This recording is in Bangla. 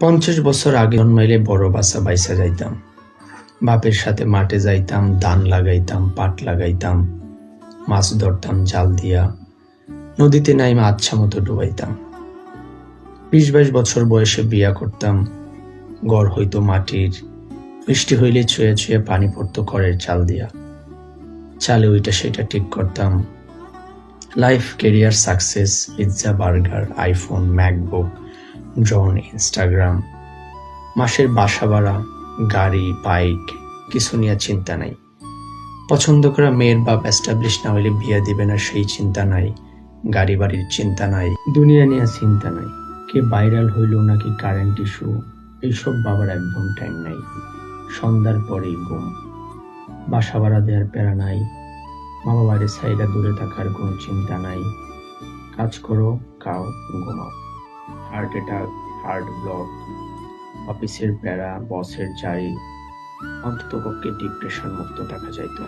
পঞ্চাশ বছর আগে জন্মাইলে বড় বাসা বাইসা যাইতাম। বাপের সাথে মাঠে যাইতাম, ধান লাগাইতাম, পাট লাগাইতাম, মাছ ধরতাম, জাল দিয়া, নদীতে নাইমা আচ্ছা মতো ডুবাইতাম। বিশ বাইশ বছর বয়সে বিয়া করতাম, গড় হইতো মাটির, বৃষ্টি হইলে ছুঁয়ে ছুঁয়ে পানি পড়তো খড়ের চাল দিয়া। চালে ওইটা সেটা ঠিক করতাম। Life career success pizza burger iPhone MacBook drone Instagram. মাসের বাসা ভাড়া, গাড়ি, বাইক, কিছু নিয়ে চিন্তা নাই। পছন্দ করা মেয়ের বাপ এস্টাবলিশ না হইলে বিয়ে দিবে না সেই চিন্তা নাই। গাড়ি বাড়ির চিন্তা নাই। দুনিয়া নিয়ে চিন্তা নাই। কে ভাইরাল হইল নাকি কারেন্ট ইস্যু এইসব বাবার একদম টাইম নাই। সন্ধ্যার পরেই ঘুম। বাসা ভাড়া দেওয়ার প্যারা নাই। মা বাবার সাইডা দূরে থাকার কোনো চিন্তা নাই। কাজ করো, খাও, ঘুমাও। হার্ট অ্যাটাক হার্ট ব্লক অফিসের প্যারা বসের চাই অন্ততপক্ষে ডিপ্রেশন মুক্ত দেখা যাইত।